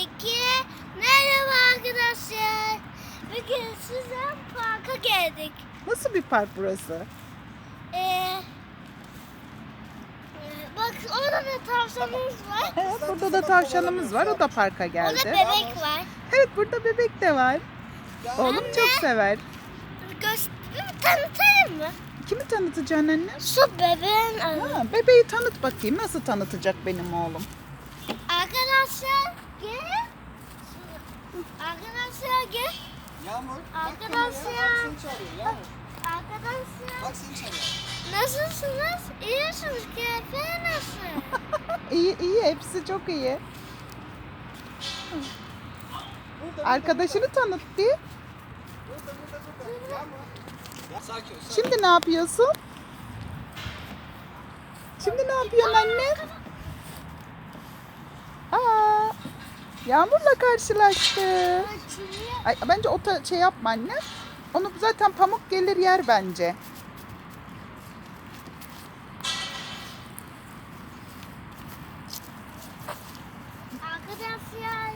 2 Merhaba arkadaşlar. Bugün size parka geldik. Nasıl bir park burası? Ee, bak orada da tavşanımız var. Evet, burada da tavşanımız var. O da parka Orada geldi. bebek var. Evet burada bebek de var. Oğlum Anne. çok sever. Göster tanıtayım mı? Kimi tanıtacaksın anne? Su bebeğin adı. Ha, bebeği tanıt bakayım. Nasıl tanıtacak benim oğlum? Arkadaşlar gel. Arkadaşlar gel. Yağmur. Arkadaşlar. bak seni çağırıyor Yağmur. Arkadaşlar Bak seni çağırıyor. nasılsınız? İyisiniz. Keyfi nasıl? İyi iyi hepsi çok iyi. Burada, Arkadaşını tanıt diye. Burada, burada, burada. Yağmur. Ya, sakin ol. Sakin. Şimdi ne yapıyorsun? Şimdi ne yapıyorsun anne? Aa, Yağmur'la karşılaştı. Ay, bence o şey yapma anne. Onu zaten pamuk gelir yer bence. Arkadaşlar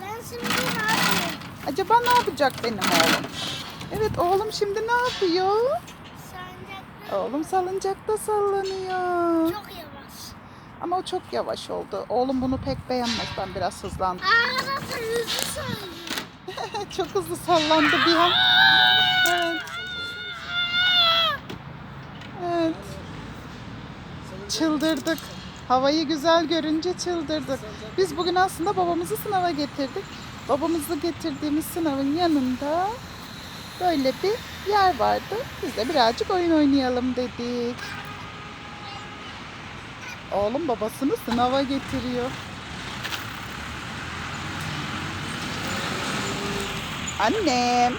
ben şimdi ne yapayım? Acaba ne yapacak benim oğlum? Evet oğlum şimdi ne yapıyor? Sancakta Oğlum salıncakta sallanıyor. çok yavaş. Ama o çok yavaş oldu. Oğlum bunu pek beğenmez. Ben biraz hızlandım. Arkadaşlar hızlı sallıyor. çok hızlı sallandı bir an. Evet. Evet. Çıldırdık. Havayı güzel görünce çıldırdık. Biz bugün aslında babamızı sınava getirdik. Babamızı getirdiğimiz sınavın yanında böyle bir yer vardı. Biz de birazcık oyun oynayalım dedik. Oğlum babasını sınava getiriyor. Annem.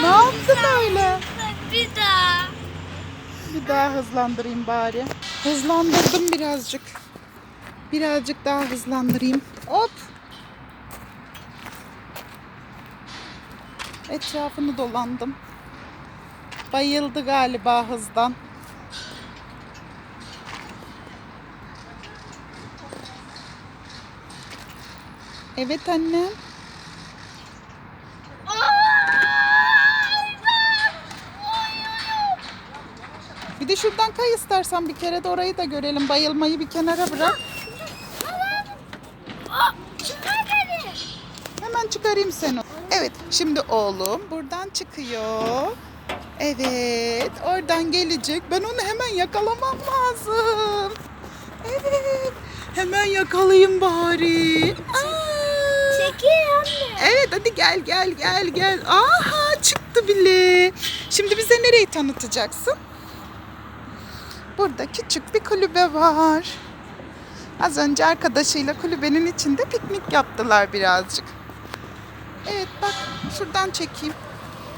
Ne yaptın öyle? Bir daha. Bir daha hızlandırayım bari. Hızlandırdım birazcık. Birazcık daha hızlandırayım. Hop. Etrafını dolandım. Bayıldı galiba hızdan. Evet annem. Bir de şuradan kay istersen bir kere de orayı da görelim. Bayılmayı bir kenara bırak. Hemen çıkarayım seni. Evet, şimdi oğlum buradan çıkıyor. Evet, oradan gelecek. Ben onu hemen yakalamam lazım. Evet, hemen yakalayayım bari. Aa. Evet, hadi gel gel gel gel. Aha, çıktı bile. Şimdi bize nereyi tanıtacaksın? Burada küçük bir kulübe var. Az önce arkadaşıyla kulübenin içinde piknik yaptılar birazcık. Evet bak şuradan çekeyim.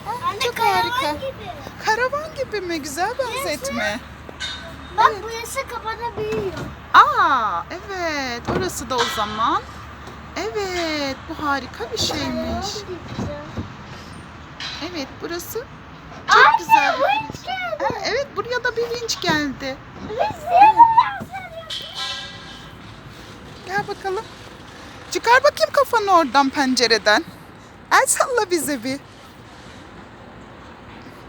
Ah, Anne çok karavan harika. gibi. Karavan gibi mi? Güzel benzetme. Bak burası kapanabiliyor. Aa evet orası da o zaman. Evet bu harika bir şeymiş. Evet burası çok Anne, güzel. vinç geldi. Evet buraya da bir vinç geldi. Gel bakalım. Çıkar bakayım kafanı oradan pencereden. El salla bize bir.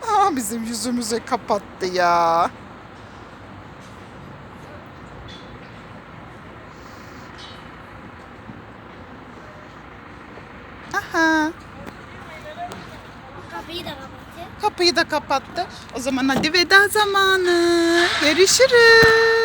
Aa bizim yüzümüze kapattı ya. Aha. Kapıyı da kapatıyor. Kapıyı da kapattı. O zaman hadi veda zamanı. Görüşürüz.